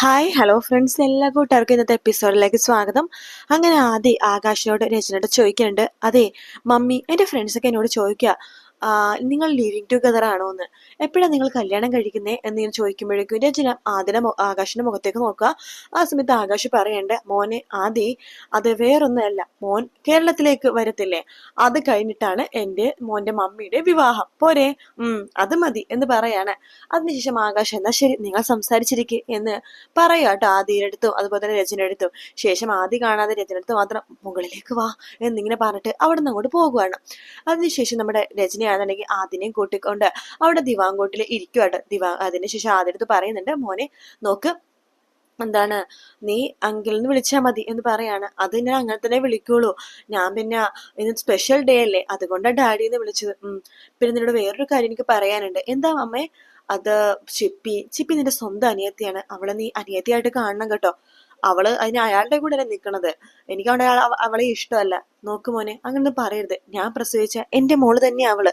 Hi hello friends എല്ലാ കൂട്ടുകാർക്കും ഇന്നത്തെ എപ്പിസോഡിലേക്ക് സ്വാഗതം. അങ്ങനെ ആദ്യം ആകാശിനോട് രചനയോട് ചോദിക്കുന്നുണ്ട്. അതെ മമ്മി എന്റെ ഫ്രണ്ട്സൊക്കെ എന്നോട് ചോദിക്കുക "ആ, നിങ്ങൾ ലിവിങ് ടുഗദർ ആണോ എന്ന് എപ്പോഴാണ് നിങ്ങൾ കല്യാണം കഴിക്കുന്നത് എന്ന് ഞാൻ ചോദിക്കുമ്പോഴേക്കും രചന ആദ്യം ആകാശിന്റെ മുഖത്തേക്ക് നോക്കുക. ആ സമയത്ത് ആകാശ് പറയേണ്ട മോനെ ആദി അത് വേറൊന്നല്ല മോൻ കേരളത്തിലേക്ക് വരത്തില്ലേ? അത് കഴിഞ്ഞിട്ടാണ് എന്റെ മോന്റെ മമ്മിയുടെ വിവാഹം. പോരെ? അത് മതി എന്ന് പറയാണ്. അതിനുശേഷം ആകാശ് എന്നാ ശരി നിങ്ങൾ സംസാരിച്ചിരിക്കെ എന്ന് പറയുക കേട്ടോ ആദിയുടെ അടുത്തും അതുപോലെ തന്നെ രചന അടുത്തും. ശേഷം ആദി കാണാതെ രചന അടുത്ത് മാത്രം മുകളിലേക്ക് വാ എന്നിങ്ങനെ പറഞ്ഞിട്ട് അവിടെ നിന്ന് അങ്ങോട്ട് പോകുകയാണ് അതിനുശേഷം നമ്മുടെ രചനയാണെന്നുണ്ടെങ്കിൽ ആദിനെയും കൂട്ടിക്കൊണ്ട് അവിടെ ദിവാങ്കോട്ടിൽ ഇരിക്കുവാട്ടോ ദിവാ അതിനുശേഷം ആദ്യ അടുത്ത് പറയുന്നുണ്ട് മോനെ നോക്ക് എന്താണ് നീ അങ്കിൾ എന്ന് വിളിച്ചാൽ മതി എന്ന് പറയാണ്. അത് ഞാൻ അങ്ങനെ തന്നെ വിളിക്കുള്ളൂ. ഞാൻ പിന്നെ ഇന്ന് സ്പെഷ്യൽ ഡേ അല്ലേ അതുകൊണ്ടാണ് ഡാഡി എന്ന് വിളിച്ചത്. പിന്നെ നിന്നോട് വേറൊരു കാര്യം എനിക്ക് പറയാനുണ്ട്. എന്താ അമ്മേ അത് ചിപ്പി ചിപ്പി നിന്റെ സ്വന്തം അനിയത്തിയാണ്. അവളെ നീ അനിയത്തിയായിട്ട് കാണണം കേട്ടോ. അവൾ അതിന് അയാളുടെ കൂടെ അല്ലേ നിക്കണത്? എനിക്ക് അവിടെ അവളെ ഇഷ്ടമല്ല. നോക്ക് മോനെ അങ്ങനെ പറയരുത്. ഞാൻ പ്രസവിച്ച എന്റെ മോൾ തന്നെ അവൾ.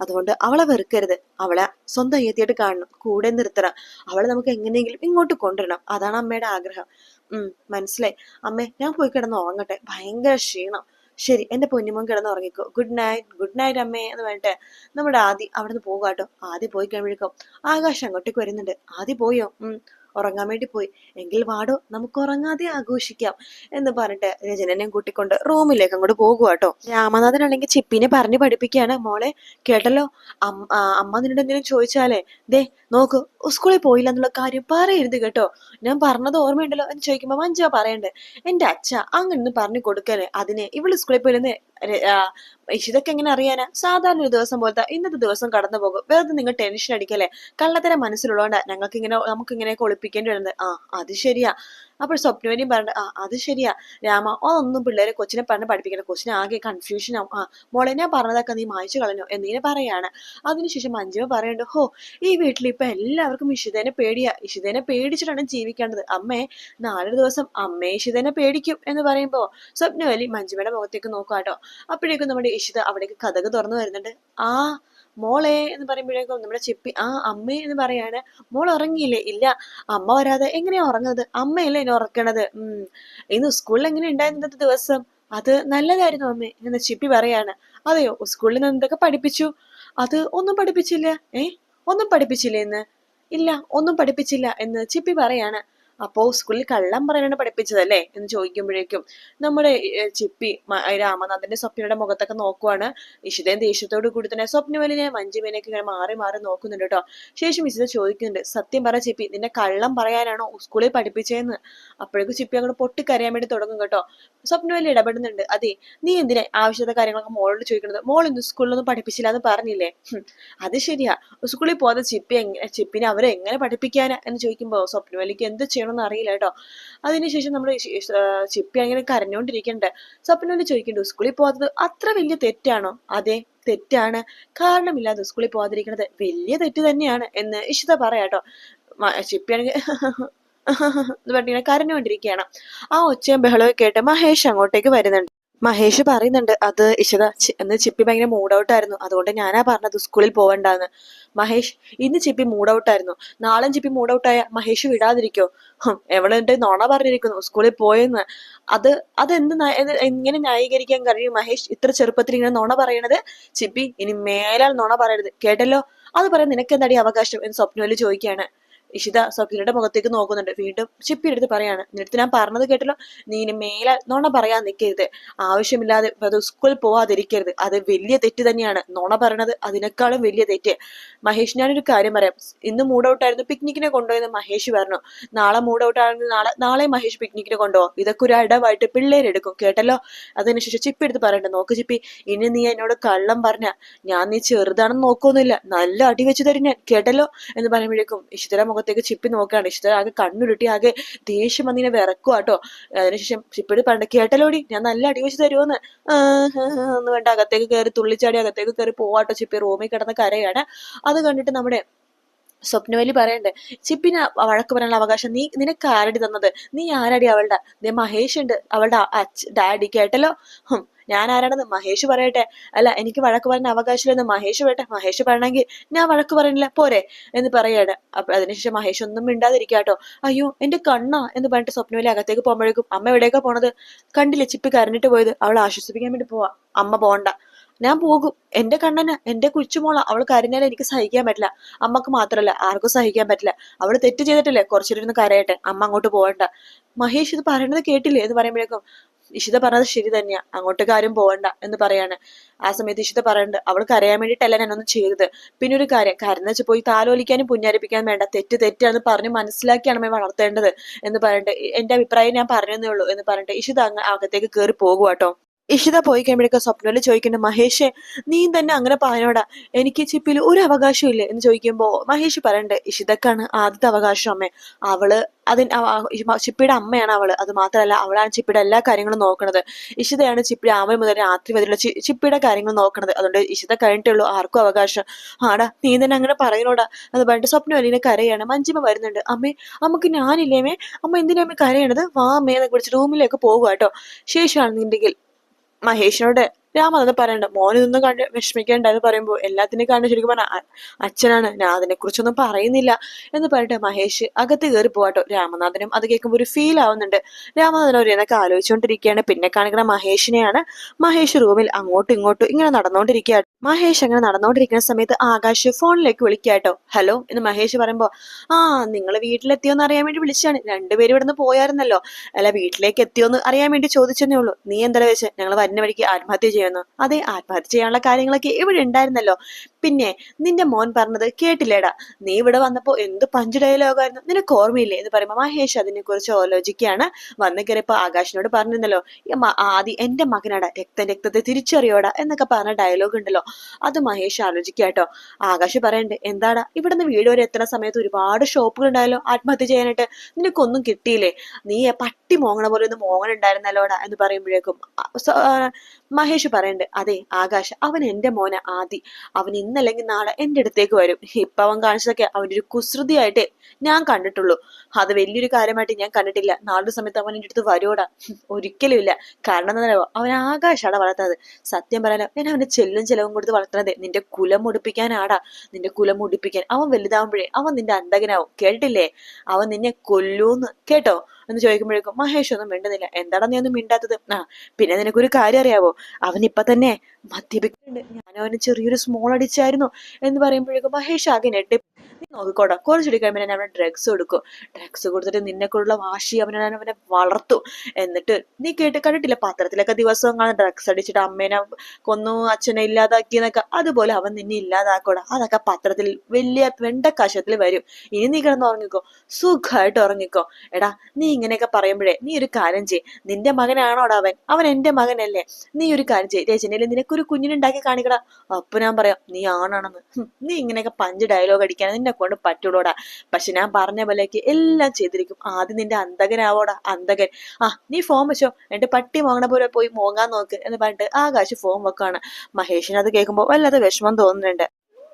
അതുകൊണ്ട് അവളെ വെറുക്കരുത്. അവളെ സ്വന്തം അനിയത്തിയായിട്ട് കാണണം. കൂടെ നിർത്തണം. അവളെ നമുക്ക് എങ്ങനെയെങ്കിലും ഇങ്ങോട്ട് കൊണ്ടുവരണം. അതാണ് അമ്മയുടെ ആഗ്രഹം. ഉം മനസ്സിലായി? അമ്മേ ഞാൻ പോയി കിടന്ന് ഉറങ്ങട്ടെ. ഭയങ്കര ക്ഷീണം. ശരി എന്റെ പൊന്നുമോൻ കിടന്ന് ഉറങ്ങിക്കോ. ഗുഡ് നൈറ്റ് ഗുഡ് നൈറ്റ് അമ്മേ എന്ന് പറഞ്ഞിട്ട് നമ്മുടെ ആദി അവിടെ നിന്ന് പോകാട്ടോ ആദ്യം പോയി കഴിയുമ്പോഴേക്കും ആകാശം അങ്ങോട്ടേക്ക് വരുന്നുണ്ട്. ആദ്യം പോയോ? ഉം. ഉറങ്ങാൻ വേണ്ടി പോയി. എങ്കിൽ വാടോ നമുക്ക് ഉറങ്ങാതെ ആഘോഷിക്കാം എന്ന് പറഞ്ഞിട്ട് രചനനെയും കൂട്ടിക്കൊണ്ട് റൂമിലേക്ക് അങ്ങോട്ട് പോകുക കേട്ടോ രാമനാഥനാണെങ്കിൽ ചിപ്പിനെ പറഞ്ഞു പഠിപ്പിക്കുകയാണ്. മോളെ കേട്ടല്ലോ? അമ്മ നിന്നോട് എന്തെങ്കിലും ചോദിച്ചാലേ? ദേ നോക്ക് സ്കൂളിൽ പോയില്ല എന്നുള്ള കാര്യം പറയരുത് കേട്ടോ. ഞാൻ പറഞ്ഞത് ഓർമ്മയുണ്ടല്ലോ എന്ന് ചോദിക്കുമ്പോൾ മഞ്ജുവ പറയണ്ടേ? എന്റെ അച്ഛ അങ്ങനെ പറഞ്ഞു കൊടുക്കല്ലേ? അതിനെ ഇവൾ സ്കൂളിൽ പോയില്ലെന്ന് ഇതൊക്കെ എങ്ങനെ അറിയാനാ? സാധാരണ ഒരു ദിവസം പോലത്തെ ഇന്നത്തെ ദിവസം കടന്നു പോകും. വെറുതെ നിങ്ങൾ ടെൻഷൻ അടിക്കല്ലേ? കള്ളത്തരം മനസ്സിലുള്ളതുകൊണ്ടാ ഞങ്ങൾക്ക് ഇങ്ങനെ നമുക്ക് ഇങ്ങനെയൊക്കെ ഒളിപ്പിക്കേണ്ടി വരുന്നത്. ആ അത് ശരിയാ. അപ്പോൾ സ്വപ്നവനെയും പറഞ്ഞു ആ അത് ശരിയാ. രാമ അതൊന്നും പിള്ളേരെ കൊച്ചിനെ പറഞ്ഞ് പഠിപ്പിക്കണം കൊച്ചിനെ ആകെ കൺഫ്യൂഷൻ ആവും. ആ മോളെ ഞാൻ പറഞ്ഞതൊക്കെ നീ മായ്ച്ചു കളഞ്ഞു എന്നിങ്ങനെ പറയാണ്. അതിനുശേഷം മഞ്ജുവ പറയുന്നുണ്ട് ഹോ ഈ വീട്ടിൽ ഇപ്പൊ എല്ലാവർക്കും ഇഷിതേനെ പേടിയാ. ഇഷിതേനെ പേടിച്ചിട്ടാണ് ജീവിക്കേണ്ടത്. അമ്മേ നാലൊരു ദിവസം അമ്മേ ഇഷിതേനെ പേടിക്കും എന്ന് പറയുമ്പോൾ സ്വപ്നവലി മഞ്ജുവയുടെ മുഖത്തേക്ക് നോക്കാട്ടോ. അപ്പോഴേക്കും നമ്മുടെ ഇഷിത അവിടേക്ക് കഥക് തുറന്നു വരുന്നുണ്ട്. ആ മോളെ എന്ന് പറയുമ്പോഴേക്കും നമ്മുടെ ചിപ്പി ആ അമ്മേ എന്ന് പറയാണ്. മോൾ ഉറങ്ങിയില്ലേ? ഇല്ല. അമ്മ വരാതെ എങ്ങനെയാ ഉറങ്ങുന്നത്? അമ്മയല്ലേ എന്നെ ഉറക്കണത്? ഉം. ഇന്ന് സ്കൂളിൽ എങ്ങനെ ഉണ്ടായിരുന്നത് ദിവസം? അത് നല്ലതായിരുന്നു അമ്മേ എന്ന് ചിപ്പി പറയാണ്. അതെയോ? സ്കൂളിൽ നിന്ന് എന്തൊക്കെ പഠിപ്പിച്ചു? അത് ഒന്നും പഠിപ്പിച്ചില്ല. ഏ? ഒന്നും പഠിപ്പിച്ചില്ല എന്ന് ഇല്ല ഒന്നും പഠിപ്പിച്ചില്ല എന്ന് ചിപ്പി പറയാണ്. അപ്പോ സ്കൂളിൽ കള്ളം പറയാനാണ് പഠിപ്പിച്ചതല്ലേ? എന്ന് ചോദിക്കുമ്പോഴേക്കും നമ്മുടെ ചിപ്പി രാമനാഥന്റെ സ്വപ്നയുടെ മുഖത്തൊക്കെ നോക്കുവാണ്. ഇഷിതയും ദേഷ്യത്തോട് കൂടി തന്നെ സ്വപ്നവലിനെ മഞ്ജുമേനൊക്കെ ഇങ്ങനെ മാറി മാറി നോക്കുന്നുണ്ട് കേട്ടോ. ശേഷം ഇഷിത ചോദിക്കുന്നുണ്ട് സത്യം പറ ചിപ്പി നിന്നെ കള്ളം പറയാനാണോ സ്കൂളിൽ പഠിപ്പിച്ചതെന്ന്? അപ്പോഴേക്കും ചിപ്പി അങ്ങോട്ട് പൊട്ടിക്കരയാൻ വേണ്ടി തുടങ്ങും കേട്ടോ. സ്വപ്നവലി ഇടപെടുന്നുണ്ട് അതെ നീ എന്തിനെ ആവശ്യത്തെ കാര്യങ്ങളൊക്കെ മോളോട് ചോദിക്കുന്നത്? മോൾ ഇന്ന് സ്കൂളിലൊന്നും പഠിപ്പിച്ചില്ല എന്ന് പറഞ്ഞില്ലേ? അത് ശരിയാ. സ്കൂളിൽ പോകാതെ ചിപ്പി എങ്ങനെ ചിപ്പിനെ അവരെ എങ്ങനെ പഠിപ്പിക്കാനാ? എന്ന് ചോദിക്കുമ്പോ സ്വപ്നവലിക്ക് എന്ത് ചെയ്യണമെന്ന് അറിയില്ല കേട്ടോ. അതിനുശേഷം ഇഷ്- ചിപ്പി അങ്ങനെ കരഞ്ഞുകൊണ്ടിരിക്കണ്ട് സ്വപ്നോട് ചോദിക്കുന്നുണ്ട് സ്കൂളിൽ പോകാത്തത് അത്ര വലിയ തെറ്റാണോ? അതെ തെറ്റാണ്. കാരണമില്ലാതെ സ്കൂളിൽ പോകാതിരിക്കുന്നത് വലിയ തെറ്റ് തന്നെയാണ് എന്ന് ഇഷിത പറയാട്ടോ ചിപ്പിയാണെങ്കിൽ എന്ന് പറഞ്ഞിങ്ങനെ കരഞ്ഞുകൊണ്ടിരിക്കുകയാണ് ആ ഒച്ചയും ബഹളവും കേട്ട് മഹേഷ് അങ്ങോട്ടേക്ക് വരുന്നുണ്ട്. മഹേഷ് പറയുന്നുണ്ട് അത് ഇഷിത ഇന്ന് ചിപ്പി ഭയങ്കര മൂഡ് ഔട്ട് ആയിരുന്നു. അതുകൊണ്ട് ഞാനാ പറഞ്ഞത് സ്കൂളിൽ പോവണ്ടെന്ന്. മഹേഷ് ഇന്ന് ചിപ്പി മൂഡ് ഔട്ട് ആയിരുന്നു. നാളെ ചിപ്പി മൂഡ് ഔട്ട് ആയ മഹേഷ് വിടാതിരിക്കോ? എവിടെ നോണ പറഞ്ഞിരിക്കുന്നു സ്കൂളിൽ പോയെന്ന്. അത് അതെന്ത് എങ്ങനെ ന്യായീകരിക്കാൻ കഴിയും? മഹേഷ് ഇത്ര ചെറുപ്പത്തിൽ ഇങ്ങനെ നോണ പറയണത്? ചിപ്പി ഇനി മേലാൽ നോണ പറയരുത്. കേട്ടല്ലോ? അത് പറയാൻ നിനക്ക് എന്താടി അവകാശം? എന്ന് സ്വപ്നവലി ചോദിക്കുകയാണ്. ഇഷിത സ്വപ്നയുടെ മുഖത്തേക്ക് നോക്കുന്നുണ്ട്. വീണ്ടും ചിപ്പി എടുത്ത് പറയാണ്. നിനടുത്ത് ഞാൻ പറഞ്ഞത് കേട്ടല്ലോ? നീ ഇനി നോണ പറയാൻ നിൽക്കരുത് ആവശ്യമില്ലാതെ അത് സ്കൂളിൽ പോവാതിരിക്കരുത്. അത് വലിയ തെറ്റ് തന്നെയാണ് നുണ പറയണത് അതിനേക്കാളും വലിയ തെറ്റ്. മഹേഷ് ഞാനൊരു കാര്യം പറയാം. ഇന്ന് മൂഡ് ഔട്ടായിരുന്നു പിക്നിക്കിനെ കൊണ്ടുപോയെന്ന് മഹേഷ് പറഞ്ഞു. നാളെ മൂഡ് ഔട്ട് ആണെങ്കിൽ നാളെ നാളെ മഹേഷ് പിക്നിക്കിനെ കൊണ്ടുപോകും. ഇതൊക്കെ ഒരു അടവായിട്ട് പിള്ളേരെടുക്കും കേട്ടല്ലോ? അതിനുശേഷം ചിപ്പി എടുത്ത് പറയണ്ട. നോക്ക് ചിപ്പി ഇനി നീ എന്നോട് കള്ളം പറഞ്ഞ. ഞാൻ നീ ചെറുതാണെന്ന് നോക്കുന്നില്ല നല്ല അടി വെച്ച് തരും ഞാൻ. കേട്ടല്ലോ? എന്ന് പറയുമ്പോഴേക്കും ഇഷിതര മുഖത്തേക്ക് ചിപ്പി നോക്കുകയാണ് ഇഷ്ട. ആകെ കണ്ണുരുട്ടി ആകെ ദേഷ്യം വന്നിനെ വിറക്കുക കേട്ടോ. അതിനുശേഷം ചിപ്പിയോട് പറഞ്ഞ കേട്ടലോടി ഞാൻ നല്ല അടി തരുമെന്ന് ഒന്ന് വേണ്ട അകത്തേക്ക് കയറി തുള്ളിച്ചാടി അകത്തേക്ക് കയറി പോവാട്ടോ ചിപ്പി. റൂമിൽ കിടന്ന് കരയാണ്. അത് കണ്ടിട്ട് നമ്മുടെ സ്വപ്നവലി പറയണ്ടേ ചിപ്പിന് വഴക്ക് പറയാനുള്ള അവകാശം നീ നിനക്ക് ആരടി തന്നത്? നീ ആരടി അവളുടെ? നീ മഹേഷ് ഉണ്ട് അവളുടെ ഡാഡി കേട്ടല്ലോ? ഹും ഞാൻ ആരാണെന്ന് മഹേഷ് പറയട്ടെ? അല്ല എനിക്ക് വഴക്ക് പറയാൻ അവകാശമില്ലെന്ന് മഹേഷ് പറയട്ടെ? മഹേഷ് പറയണമെങ്കിൽ ഞാൻ വഴക്ക് പറയുന്നില്ല പോരെ? എന്ന് പറയാണ്. അപ്പൊ അതിനുശേഷം മഹേഷ് ഒന്നും മിണ്ടാതിരിക്കാട്ടോ അയ്യോ എന്റെ കണ്ണാ? എന്ന് പറഞ്ഞിട്ട് സ്വപ്നവലി അകത്തേക്ക് പോകുമ്പോഴേക്കും അമ്മ എവിടേക്കാ പോണത്? കണ്ടില്ലേ ചിപ്പി കരഞ്ഞിട്ട് പോയത്. അവളെ ആശ്വസിപ്പിക്കാൻ വേണ്ടി പോവാ. അമ്മ പോണ്ട. ഞാൻ പോകും. എന്റെ കണ്ണന് എന്റെ കുച്ചുമോള അവൾ കരഞ്ഞാൽ എനിക്ക് സഹിക്കാൻ പറ്റില്ല. അമ്മയ്ക്ക് മാത്രല്ല ആർക്കും സഹിക്കാൻ പറ്റില്ല. അവൾ തെറ്റ് ചെയ്തിട്ടില്ലേ കുറച്ചിരുന്ന് കരയട്ടെ? അമ്മ അങ്ങോട്ട് പോകണ്ട മഹേഷ് ഇത് പറയണത് കേട്ടില്ലേ? എന്ന് പറയുമ്പോഴേക്കും ഇഷിത പറഞ്ഞത് ശരി തന്നെയാ. അങ്ങോട്ടേക്ക് ആരും പോകണ്ട എന്ന് പറയാണ്. ആ സമയത്ത് ഇഷിത പറയുന്നുണ്ട് അവൾ കരയാൻ വേണ്ടിയിട്ടല്ല ഞാനൊന്നും ചെയ്തത്. പിന്നെ ഒരു കാര്യം കരഞ്ഞു പോയി താലോലിക്കാനും പുഞ്ഞാരിപ്പിക്കാനും വേണ്ട. തെറ്റ് തെറ്റാന്ന് പറഞ്ഞ് മനസ്സിലാക്കിയാണ് അമ്മയെ വളർത്തേണ്ടത് എന്ന് പറഞ്ഞിട്ട് എന്റെ അഭിപ്രായം ഞാൻ പറഞ്ഞതേ ഉള്ളൂ എന്ന് പറഞ്ഞിട്ട് ഇഷിത അങ്ങ് അകത്തേക്ക് കയറി പോകുവാട്ടോ. ഇഷിത പോയി കഴിയുമ്പോഴേക്കും സ്വപ്നയിൽ ചോദിക്കുന്നുണ്ട് മഹേഷേ നീ തന്നെ അങ്ങനെ പറഞ്ഞോടാ. എനിക്ക് ചിപ്പിൽ ഒരു അവകാശം ഇല്ലേ. എന്ന് ചോദിക്കുമ്പോ മഹേഷ് പറയണ്ട് ഇഷിതക്കാണ് ആദ്യത്തെ അവകാശം അമ്മേ. അവൾ അതിന് ചിപ്പിയുടെ അമ്മയാണ് അവൾ. അത് മാത്രമല്ല അവളാണ് ചിപ്പിയുടെ എല്ലാ കാര്യങ്ങളും നോക്കുന്നത് ഇഷിതയാണ് ചിപ്പി രാവിലെ മുതൽ രാത്രി വരെയുള്ള ചിപ്പിയുടെ കാര്യങ്ങൾ നോക്കുന്നത് അതുകൊണ്ട് ഇഷിത കഴിഞ്ഞിട്ടുള്ളൂ ആർക്കും അവകാശം. ആടാ നീ തന്നെ അങ്ങനെ പറയുന്നോടാ. അത് പറഞ്ഞിട്ട് സ്വപ്നവലിനെ കരയാണ്. മഞ്ജിമ വരുന്നുണ്ട് അമ്മേ അമ്മയ്ക്ക് ഞാനില്ലേമേ അമ്മ? എന്തിനാ അമ്മ കരയണത്? വാ അമ്മേ എന്നൊക്കെ വിളിച്ച് റൂമിലേക്ക് പോകുക കേട്ടോ ശേഷമാണെന്നുണ്ടെങ്കിൽ മഹേഷിനോട് രാമ അത് പറയണ്ട. മോൻ ഇതൊന്നും കണ്ട് വിഷമിക്കേണ്ട എന്ന് പറയുമ്പോൾ എല്ലാത്തിനെയും കണ്ട് ശരിക്കും പറഞ്ഞ അച്ഛനാണ്. ഞാൻ അതിനെ കുറിച്ചൊന്നും പറയുന്നില്ല എന്ന് പറഞ്ഞിട്ട് മഹേഷ്. അകത്ത് കയറി പോവാട്ടോ. രാമനാഥനും അത് കേൾക്കുമ്പോൾ ഒരു ഫീൽ ആവുന്നുണ്ട്. രാമനാഥൻ ഒരു എന്നൊക്കെ ആലോചിച്ചുകൊണ്ടിരിക്കുകയാണ് പിന്നെ കാണിക്കുന്ന മഹേഷിനെയാണ് മഹേഷ് റൂമിൽ അങ്ങോട്ടും ഇങ്ങോട്ടും ഇങ്ങനെ നടന്നുകൊണ്ടിരിക്കുകയാണ് മഹേഷ് അങ്ങനെ നടന്നുകൊണ്ടിരിക്കുന്ന സമയത്ത് ആകാശ് ഫോണിലേക്ക് വിളിക്കാട്ടോ. ഹലോ എന്ന് മഹേഷ് പറയുമ്പോൾ ആ നിങ്ങൾ വീട്ടിലെത്തിയോന്ന് അറിയാൻ വേണ്ടി വിളിച്ചാണ് രണ്ടുപേരും ഇവിടെ നിന്ന് പോയായിരുന്നല്ലോ. അല്ല വീട്ടിലേക്ക് എത്തിയോന്ന് അറിയാൻ വേണ്ടി ചോദിച്ചെന്നേ ഉള്ളൂ. നീ എന്താ വെച്ചാൽ ഞങ്ങൾ വരുന്ന വഴിക്ക് ആത്മഹത്യ ചെയ്യുന്നു. അതെ ആത്മഹത്യ ചെയ്യാനുള്ള കാര്യങ്ങളൊക്കെ ഇവിടെ ഉണ്ടായിരുന്നല്ലോ. പിന്നെ നിന്റെ മോൻ പറഞ്ഞത് കേട്ടില്ലേടാ? നീ ഇവിടെ വന്നപ്പോ എന്ത് പഞ്ച് ഡയലോഗായിരുന്നു നിനക്ക് ഓർമ്മയില്ലേ? എന്ന് പറയുമ്പോൾ മഹേഷ് അതിനെ കുറിച്ച് ആലോചിക്കുകയാണ്. വന്നു കയറിയപ്പോ ആകാശിനോട് പറഞ്ഞിരുന്നല്ലോ ആദ്യം എന്റെ മകനാടാ രക്തം രക്തത്തെ തിരിച്ചറിയോടാ എന്നൊക്കെ പറഞ്ഞ ഡയലോഗ് ഉണ്ടല്ലോ. അത് മഹേഷ് ആലോചിക്കാട്ടോ ആകാശ് പറയണ്ട് എന്താടാ? ഇവിടുന്ന് വീട് വരെ എത്തുന്ന സമയത്ത് ഒരുപാട് ഷോപ്പുകൾ ഉണ്ടായല്ലോ ആത്മഹത്യ ചെയ്യാനായിട്ട്. നിനക്കൊന്നും കിട്ടിയില്ലേ? നീ പട്ടി മോങ്ങണ പോലെ ഒന്ന് മോങ്ങണുണ്ടായിരുന്നല്ലോടാ? എന്ന് പറയുമ്പോഴേക്കും മഹേഷ് പറയണ്ട് അതെ ആകാശ് അവൻ എന്റെ മോനെ ആദി. അവൻ ഇന്നല്ലെങ്കിൽ നാളെ എന്റെ അടുത്തേക്ക് വരും. ഇപ്പൊ അവൻ കാണിച്ചതൊക്കെ അവന്റെ ഒരു കുസൃതിയായിട്ട് ഞാൻ കണ്ടിട്ടുള്ളൂ. അത് വലിയൊരു കാര്യമായിട്ട് ഞാൻ കണ്ടിട്ടില്ല. നാളെ സമയത്ത് അവൻ എന്റെ അടുത്ത് വരുവോടാ? ഒരിക്കലും ഇല്ല. കാരണം എന്താ പറയുക അവൻ ആകാശാണ് വളർത്തുന്നത് സത്യം പറയാലോ ഞാൻ അവന്റെ ചെല്ലും ചെലവും കൊടുത്ത് വളർത്തുന്നത്. നിന്റെ കുലം മുടിപ്പിക്കാനാടാ നിന്റെ കുലം മുടിപ്പിക്കാൻ അവൻ വലുതാവുമ്പോഴേ അവൻ നിന്റെ അന്തകനാവും കേട്ടില്ലേ അവൻ നിന്നെ കൊല്ലൂന്ന്. കേട്ടോ? എന്ന് ചോദിക്കുമ്പോഴേക്കും മഹേഷ് ഒന്നും മിണ്ടുന്നില്ല. എന്താടാ നീ ഒന്നും മിണ്ടാത്തത്? ആ പിന്നെ നിനക്കൊരു കാര്യം അറിയാവോ? അവൻ ഇപ്പൊ തന്നെ മദ്യപിക്കുന്നുണ്ട്. ഞാൻ അവന് ചെറിയൊരു സ്മോൾ അടിച്ചായിരുന്നു എന്ന് പറയുമ്പോഴേക്കും മഹേഷ് ആകെ നെട്ടി നീ നോക്കിക്കോടാ കുറച്ചുകൂടി കഴിയുമ്പോൾ ഞാൻ അവനെ ഡ്രഗ്സ് കൊടുക്കും. ഡ്രഗ്സ് കൊടുത്തിട്ട് നിന്നെക്കുള്ള വാശി അവനെ ഞാൻ അവനെ വളർത്തു. എന്നിട്ട് നീ കേട്ട് കണ്ടിട്ടില്ല പത്രത്തിലൊക്കെ ദിവസവും കാണാൻ ഡ്രഗ്സ് അടിച്ചിട്ട് അമ്മേനെ കൊന്നു അച്ഛനെ ഇല്ലാതാക്കി എന്നൊക്കെ അതുപോലെ അവൻ നിന്നെ ഇല്ലാതാക്കോടാ. അതൊക്കെ പത്രത്തിൽ വലിയ വെണ്ടക്കാശത്തിൽ വരും. ഇനി നീ കിടന്ന് ഉറങ്ങിക്കോ. സുഖമായിട്ട് ഉറങ്ങിക്കോ. എടാ നീ ഇങ്ങനെയൊക്കെ പറയുമ്പോഴേ നീ ഒരു കാര്യം ചെയ് നിന്റെ മകനാണോടാ അവൻ? അവൻ എന്റെ മകനല്ലേ. നീ ഒരു കാര്യം ചെയ് രചനയിൽ നിനക്കൊരു കുഞ്ഞിനുണ്ടാക്കി കാണിക്കടാ. അപ്പൊ ഞാൻ പറയാം നീ ആണാണെന്ന്. നീ ഇങ്ങനെയൊക്കെ പഞ്ച് ഡയലോഗ് അടിക്കാൻ നിന്നെ കൊണ്ട് പറ്റുള്ളൂടാ പക്ഷെ ഞാൻ പറഞ്ഞ പോലെയൊക്കെ എല്ലാം ചെയ്തിരിക്കും. ആദ്യം നിന്റെ അന്തകനാവോടാ അന്തകൻ ആ നീ ഫോം വെച്ചോ. എന്റെ പട്ടി മോങ്ങണ പോലെ പോയി മോങ്ങാൻ നോക്ക് എന്ന് പറഞ്ഞിട്ട് ആകാശ് ഫോം വെക്കാണ്. മഹേഷിന് അത് കേൾക്കുമ്പോൾ വല്ലാതെ വിഷമം തോന്നുന്നുണ്ട്.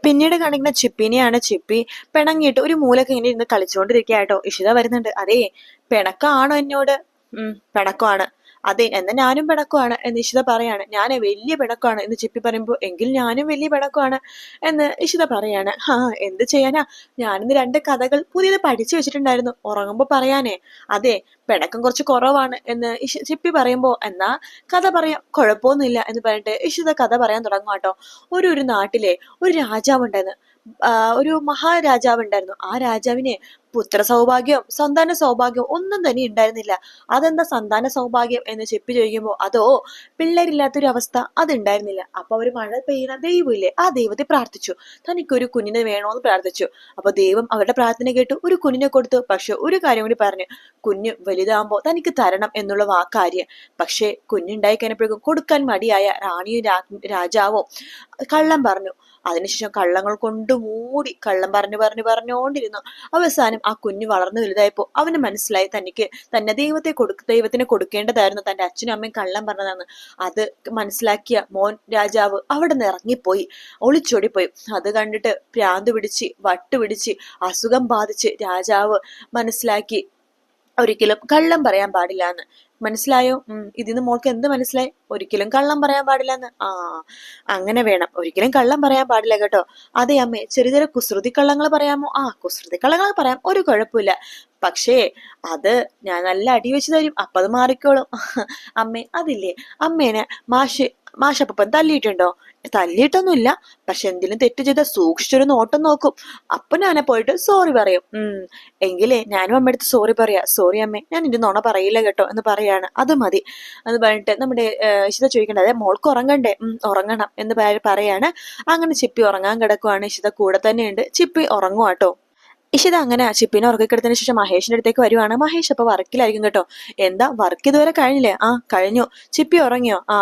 പിന്നീട് കാണിക്കുന്ന ചിപ്പിനെയാണ് ചിപ്പി പിണങ്ങിയിട്ട് ഒരു മൂലൊക്കെ ഇങ്ങനെ ഇരുന്ന് കളിച്ചുകൊണ്ടിരിക്കുക കേട്ടോ. ഇഷിത വരുന്നുണ്ട്. അതേ പിണക്കാണോ എന്നോട്? ഉം പിണക്കമാണ്. അതെ എന്നെ ഞാനും പിണക്കുവാണ് എന്ന് ഇഷിത പറയാണ്. ഞാൻ വലിയ പിണക്കുവാണ് എന്ന് ചിപ്പി പറയുമ്പോൾ എങ്കിൽ ഞാനും വലിയ പിണക്കുവാണ് എന്ന് ഇഷിത പറയാണ്. ആ എന്ത് ചെയ്യാനാ? ഞാനിന്ന് രണ്ട് കഥകൾ പുതിയത് പഠിച്ചു വെച്ചിട്ടുണ്ടായിരുന്നു ഉറങ്ങുമ്പോൾ പറയാനേ. അതെ പിണക്കം കുറച്ച് കുറവാണ് എന്ന് ചിപ്പി പറയുമ്പോൾ എന്നാ കഥ പറയാം. കുഴപ്പമൊന്നുമില്ല എന്ന് പറഞ്ഞിട്ട് ഇഷിത കഥ പറയാൻ തുടങ്ങും കേട്ടോ. ഒരു ഒരു നാട്ടിലെ ഒരു രാജാവ് ഉണ്ടായിരുന്നു ഒരു മഹാരാജാവ് ഉണ്ടായിരുന്നു ആ രാജാവിനെ പുത്ര സൗഭാഗ്യവും സന്താന സൗഭാഗ്യവും ഒന്നും തന്നെ ഉണ്ടായിരുന്നില്ല അതെന്താ സന്താന സൗഭാഗ്യം എന്ന് ചെപ്പി ചോദിക്കുമ്പോൾ അതോ പിള്ളേരില്ലാത്തൊരു അവസ്ഥ അതുണ്ടായിരുന്നില്ല. അപ്പൊ അവർ മഴ പെയ്യുന്ന ദൈവമില്ലേ? ആ ദൈവത്തെ പ്രാർത്ഥിച്ചു. തനിക്കൊരു കുഞ്ഞിനെ വേണോന്ന് പ്രാർത്ഥിച്ചു. അപ്പൊ ദൈവം അവരുടെ പ്രാർത്ഥന കേട്ടു. ഒരു കുഞ്ഞിനെ കൊടുത്തു. പക്ഷെ ഒരു കാര്യം കൂടി പറഞ്ഞു. കുഞ്ഞ് വലുതാകുമ്പോൾ തനിക്ക് തരണം എന്നുള്ള വാക്കാര്യം പക്ഷേ കുഞ്ഞുണ്ടായി കഴിഞ്ഞപ്പോഴേക്കും കൊടുക്കാൻ മടിയായ റാണിയും രാജാവോ കള്ളം പറഞ്ഞു. അതിനുശേഷം കള്ളങ്ങൾ കൊണ്ട് മൂടി കള്ളം പറഞ്ഞു പറഞ്ഞു പറഞ്ഞുകൊണ്ടിരുന്നു അവസാനം ആ കുഞ്ഞ് വളർന്നു വലുതായപ്പോൾ അവന് മനസ്സിലായി തനിക്ക് തന്നെ ദൈവത്തെ കൊടുക്ക ദൈവത്തിന് കൊടുക്കേണ്ടതായിരുന്നു തന്റെ അച്ഛനും അമ്മയും കള്ളം പറഞ്ഞതാണ് അത് മനസ്സിലാക്കിയ മോൻ രാജാവ് അവിടെ നിന്ന് ഇറങ്ങിപ്പോയി. ഒളിച്ചോടിപ്പോയി. അത് കണ്ടിട്ട് പ്രാന്ത് പിടിച്ച് വട്ട് പിടിച്ച് അസുഖം ബാധിച്ച് രാജാവ് മനസ്സിലാക്കി ഒരിക്കലും കള്ളം പറയാൻ പാടില്ല എന്ന് മനസ്സിലായോ? ഇതിന്ന് മോൾക്ക് എന്ത് മനസ്സിലായി? ഒരിക്കലും കള്ളം പറയാൻ പാടില്ല എന്ന് ആ അങ്ങനെ വേണം. ഒരിക്കലും കള്ളം പറയാൻ പാടില്ല കേട്ടോ. അതെ അമ്മേ ചെറിയ ചെറിയ കുസൃതി കള്ളങ്ങൾ പറയാമോ? ആ കുസൃതി കള്ളങ്ങൾ പറയാം. ഒരു കുഴപ്പമില്ല. പക്ഷേ അത് ഞാൻ നല്ല അടി വെച്ച് തരും. അപ്പത് മാറിക്കോളും. അമ്മേ അതില്ലേ? അമ്മേനെ മാഷ് മാഷപ്പൻ തല്ലിയിട്ടുണ്ടോ? തല്ലിയിട്ടൊന്നുമില്ല. പക്ഷെ എന്തിനും തെറ്റ് ചെയ്ത സൂക്ഷിച്ചൊരു നോട്ടം നോക്കും. അപ്പൊ ഞാനെ പോയിട്ട് സോറി പറയും. ഉം. എങ്കിലേ ഞാനും അമ്മയടുത്ത് സോറി പറയാ. സോറി അമ്മേ ഞാൻ നിന്റെ നുണ പറയില്ല കേട്ടോ എന്ന് പറയാണ്. അത് മതി. അത് പറഞ്ഞിട്ട് നമ്മുടെ ഇഷിത ചോദിക്കണ്ടേ. അതെ മോൾക്ക് ഉറങ്ങണ്ടേ? ഉം ഉറങ്ങണം എന്ന് പറ- പറയാണ്. അങ്ങനെ ചിപ്പി ഉറങ്ങാൻ കിടക്കുവാണ്. ഇഷിത കൂടെ തന്നെയുണ്ട്. ചിപ്പി ഉറങ്ങുവാട്ടോ ഇഷിത അങ്ങനെ ചിപ്പിനെ ഉറക്കിക്കിടത്തിന് ശേഷം മഹേഷിന്റെ അടുത്തേക്ക് വരുവാണ്. മഹേഷ് അപ്പൊ വർക്കിലായിരിക്കും കേട്ടോ. എന്താ വർക്ക് ഇതുവരെ കഴിഞ്ഞില്ലേ? ആ കഴിഞ്ഞു. ചിപ്പി ഉറങ്ങിയോ? ആ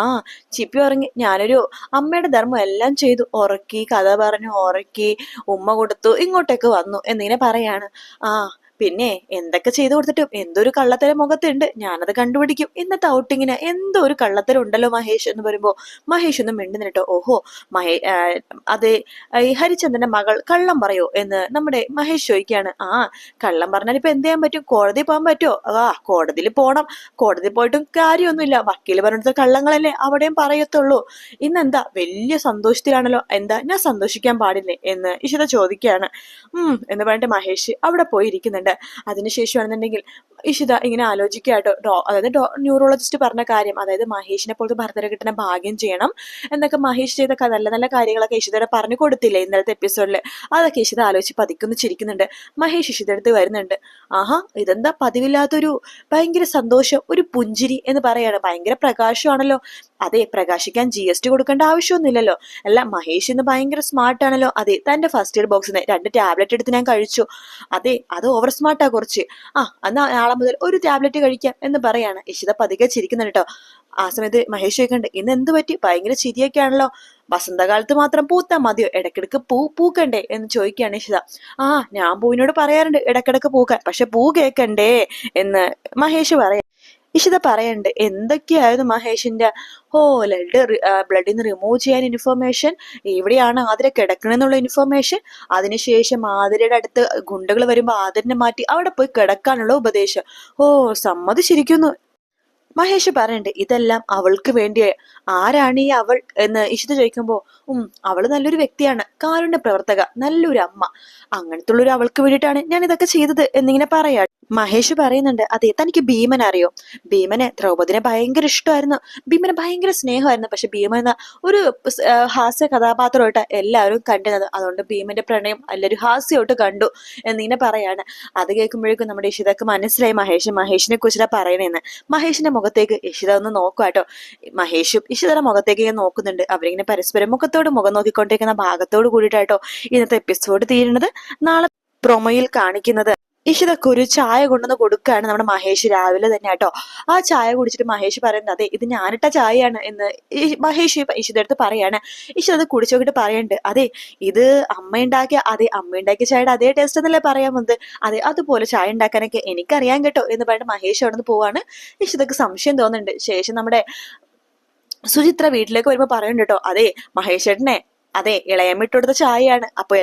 ചിപ്പി ഉറങ്ങി. ഞാനൊരു അമ്മയുടെ ധർമ്മം എല്ലാം ചെയ്തു. ഉറക്കി കഥ പറഞ്ഞു ഉറക്കി ഉമ്മ കൊടുത്തു ഇങ്ങോട്ടേക്ക് വന്നു എന്നിങ്ങനെ പറയാണ്. ആ പിന്നെ എന്തൊക്കെ ചെയ്തു കൊടുത്തിട്ടും എന്തൊരു കള്ളത്തര മുഖത്തുണ്ട്. ഞാനത് കണ്ടുപിടിക്കും. ഇന്നത്തെ ഔട്ടിങ്ങിന് എന്തോ ഒരു കള്ളത്തരം ഉണ്ടല്ലോ മഹേഷ് എന്ന് പറയുമ്പോൾ മഹേഷ് ഒന്നും മിണ്ടുന്നിട്ടോ ഓഹോ മഹേ അതെ ഈ ഹരിചന്ദ്രന്റെ മകൾ കള്ളം പറയോ എന്ന് നമ്മുടെ മഹേഷ് ചോദിക്കുകയാണ്. ആ കള്ളം പറഞ്ഞാൽ ഇപ്പൊ എന്ത് ചെയ്യാൻ പറ്റും? കോടതി പോകാൻ പറ്റുമോ? ആ കോടതിയിൽ പോണം. കോടതി പോയിട്ടും കാര്യമൊന്നുമില്ല. വക്കീൽ പറഞ്ഞിട്ട് കള്ളങ്ങളല്ലേ അവിടെയും പറയത്തുള്ളൂ. ഇന്നെന്താ? വലിയ സന്തോഷത്തിലാണല്ലോ. എന്താ? ഞാൻ സന്തോഷിക്കാൻ പാടില്ലേ എന്ന് ഇഷിത ചോദിക്കുകയാണ്. ഉം എന്ന് പറഞ്ഞിട്ട് മഹേഷ് അവിടെ പോയി ഇരിക്കുന്നുണ്ട് അതിനുശേഷമാണെന്നുണ്ടെങ്കിൽ ഇഷിത ഇങ്ങനെ ആലോചിക്കുക കേട്ടോ ഡോ അതായത് ന്യൂറോളജിസ്റ്റ് പറഞ്ഞ കാര്യം അതായത് മഹേഷിനെ പോലത്തെ ഭർത്തരെ കിട്ടുന്ന ഭാഗ്യം ചെയ്യണം എന്നൊക്കെ മഹേഷ് ചെയ്ത നല്ല നല്ല കാര്യങ്ങളൊക്കെ ഇഷിതയുടെ പറഞ്ഞു കൊടുത്തില്ലേ ഇന്നലത്തെ എപ്പിസോഡിൽ അതൊക്കെ ഇഷിത ആലോചിച്ച് പതിക്കുന്ന ചിരിക്കുന്നുണ്ട്. മഹേഷ് ഇഷിത അടുത്ത് വരുന്നുണ്ട്. ആഹാ ഇതെന്താ പതിവില്ലാത്തൊരു ഭയങ്കര സന്തോഷം ഒരു പുഞ്ചിരി എന്ന് പറയാണ്. ഭയങ്കര പ്രകാശമാണല്ലോ. അതെ പ്രകാശിക്കാൻ ജി എസ് ടി കൊടുക്കേണ്ട ആവശ്യമൊന്നുമില്ലല്ലോ. അല്ല മഹേഷ് ഇന്ന് ഭയങ്കര സ്മാർട്ട് ആണല്ലോ. അതെ തന്റെ ഫസ്റ്റ് എയ്ഡ് ബോക്സിൽ നിന്ന് രണ്ട് ടാബ്ലറ്റ് എടുത്ത് ഞാൻ കഴിച്ചു. അതെ അത് ഓവർ സ്മാർട്ടാ കുറച്ച്. ആ എന്നാ നാളെ മുതൽ ഒരു ടാബ്ലറ്റ് കഴിക്കാം എന്ന് പറയാണ്. ഇഷിത പതുക്കെ ചിരിക്കുന്നുണ്ട് കേട്ടോ ആ സമയത്ത് മഹേഷ് ചോദിക്കണ്ട് ഇന്ന് എന്ത് പറ്റി? ഭയങ്കര ചിരിയൊക്കെ ആണല്ലോ വസന്തകാലത്ത് മാത്രം പൂത്താ മതിയോ? ഇടക്കിടക്ക് പൂ പൂക്കണ്ടേ? എന്ന് ചോദിക്കുകയാണ് ഇഷിത. ആ ഞാൻ പൂവിനോട് പറയാറുണ്ട് ഇടക്കിടക്ക് പൂക്കാൻ. പക്ഷെ പൂ കേക്കണ്ടേ? എന്ന് മഹേഷ് പറയാം ഇഷിത പറയണ്ട്. എന്തൊക്കെയായിരുന്നു മഹേഷിന്റെ? ഓ ബ്ലഡ് ബ്ലഡിൽ നിന്ന് റിമൂവ് ചെയ്യാൻ ഇൻഫർമേഷൻ എവിടെയാണ് ആതിര കിടക്കണമെന്നുള്ള ഇൻഫർമേഷൻ അതിനുശേഷം ആതിരയുടെ അടുത്ത് ഗുണ്ടകൾ വരുമ്പോൾ ആതിരനെ മാറ്റി അവിടെ പോയി കിടക്കാനുള്ള ഉപദേശം. ഓ സമ്മതിച്ചിരിക്കുന്നു. മഹേഷ് പറയണ്ട് ഇതെല്ലാം അവൾക്ക് വേണ്ടി ആരാണ് ഈ അവൾ? എന്ന് ഇഷിത ചോദിക്കുമ്പോൾ ഉം അവൾ നല്ലൊരു വ്യക്തിയാണ്. കാരുണ്യ പ്രവർത്തക നല്ലൊരു അമ്മ. അങ്ങനത്തെ ഉള്ളൊരു അവൾക്ക് വേണ്ടിയിട്ടാണ് ഞാൻ ഇതൊക്കെ ചെയ്തത് എന്നിങ്ങനെ പറയാ മഹേഷ് പറയുന്നുണ്ട് അതെ തനിക്ക് ഭീമൻ അറിയോ? ഭീമന് ദ്രൗപദിനെ ഭയങ്കര ഇഷ്ടമായിരുന്നു. ഭീമന് ഭയങ്കര സ്നേഹമായിരുന്നു. പക്ഷെ ഭീമൻ എന്ന ഒരു ഹാസ്യ കഥാപാത്രമായിട്ട് എല്ലാവരും കണ്ടിരുന്നത്. അതുകൊണ്ട് ഭീമന്റെ പ്രണയം എല്ലാവരും ഹാസ്യമായിട്ട് കണ്ടു എന്നിങ്ങനെ പറയാണ്. അത് കേൾക്കുമ്പോഴേക്കും നമ്മുടെ ഇഷിതക്ക് മനസ്സിലായി മഹേഷ് മഹേഷിനെ കുറിച്ചാണ് പറയണേന്ന്. മഹേഷിന്റെ മുഖത്തേക്ക് ഇഷിത ഒന്ന് നോക്കുവാട്ടോ മഹേഷും ഇഷിതയുടെ മുഖത്തേക്ക് ഇങ്ങനെ നോക്കുന്നുണ്ട്. അവരിങ്ങനെ പരസ്പരം മുഖത്തോട് മുഖം നോക്കിക്കൊണ്ടിരിക്കുന്ന ഭാഗത്തോട് കൂടിയിട്ടാട്ടോ ഇന്നത്തെ എപ്പിസോഡ് തീരുന്നത്. നാളെ പ്രൊമോയിൽ കാണിക്കുന്നത്. ഇഷിതക്ക് ഒരു ചായ കൊണ്ടുവന്ന് കൊടുക്കുകയാണ് നമ്മുടെ മഹേഷ് രാവിലെ തന്നെ കേട്ടോ. ആ ചായ കുടിച്ചിട്ട് മഹേഷ് പറയുന്നത് അതെ ഇത് ഞാനിട്ട ചായയാണ് എന്ന് മഹേഷ് ഇഷിത അടുത്ത് പറയാണ്. ഇഷിത അത് കുടിച്ചു നോക്കിയിട്ട് പറയുന്നുണ്ട് അതെ ഇത് അമ്മ ഉണ്ടാക്കിയ അതെ അമ്മ ഉണ്ടാക്കിയ ചായയുടെ അതേ ടേസ്റ്റ് എന്നല്ലേ പറയാൻ വന്നത്? അതെ അതുപോലെ ചായ ഉണ്ടാക്കാനൊക്കെ എനിക്കറിയാൻ കേട്ടോ എന്ന് പറഞ്ഞിട്ട് മഹേഷ് അവിടെ നിന്ന് പോവാണ്. ഇഷിതക്ക് സംശയം തോന്നുന്നുണ്ട്. ശേഷം നമ്മുടെ സുചിത്ര വീട്ടിലേക്ക് വരുമ്പോ പറയുന്നുണ്ട് കേട്ടോ അതെ മഹേഷ് ചേട്ടനെ അതെ ഇളയമ്മ ചായയാണ്. അപ്പൊ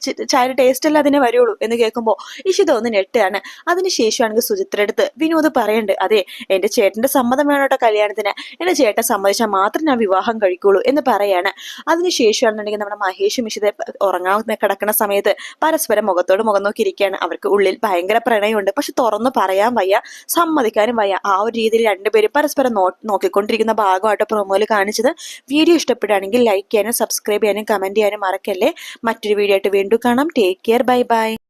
ചി- ചായയുടെ ടേസ്റ്റ് അല്ല അതിനെ വരുള്ളൂ എന്ന് കേൾക്കുമ്പോ ഇഷിത ഒന്ന് ഞെട്ടുകയാണ്. അതിനുശേഷമാണെങ്കിൽ സുചിത്ര അടുത്ത് വിനോദ് പറയണ്ട് അതെ എന്റെ ചേട്ടന്റെ സമ്മതം വേണം കേട്ടോ കല്യാണത്തിന്. എന്റെ ചേട്ടൻ സമ്മതിച്ചാൽ മാത്രം ഞാൻ വിവാഹം കഴിക്കുള്ളൂ എന്ന് പറയാണ്. അതിനുശേഷമാണെന്നുണ്ടെങ്കിൽ നമ്മുടെ മഹേഷും ഇഷിത ഉറങ്ങാൻ കിടക്കുന്ന സമയത്ത് പരസ്പരം മുഖത്തോട് മുഖം നോക്കിയിരിക്കുകയാണ്. അവർക്ക് ഉള്ളിൽ ഭയങ്കര പ്രണയമുണ്ട്. പക്ഷെ തുറന്നു പറയാൻ വയ്യ സമ്മതിക്കാനും വയ്യ. ആ ഒരു രീതിയിൽ രണ്ടുപേരും പരസ്പരം നോക്കിക്കൊണ്ടിരിക്കുന്ന ഭാഗമായിട്ട് പ്രൊമോയിൽ കാണിച്ചത്. വീഡിയോ ഇഷ്ടപ്പെടുകയാണെങ്കിൽ ലൈക്ക് ചെയ്യാനും സബ്സ്ക്രൈബ് ചെയ്യാനും കമന്റ് ചെയ്യാനും മറക്കല്ലേ? മറ്റൊരു വീഡിയോ ആയിട്ട് വീണ്ടും കാണാം. Take care bye bye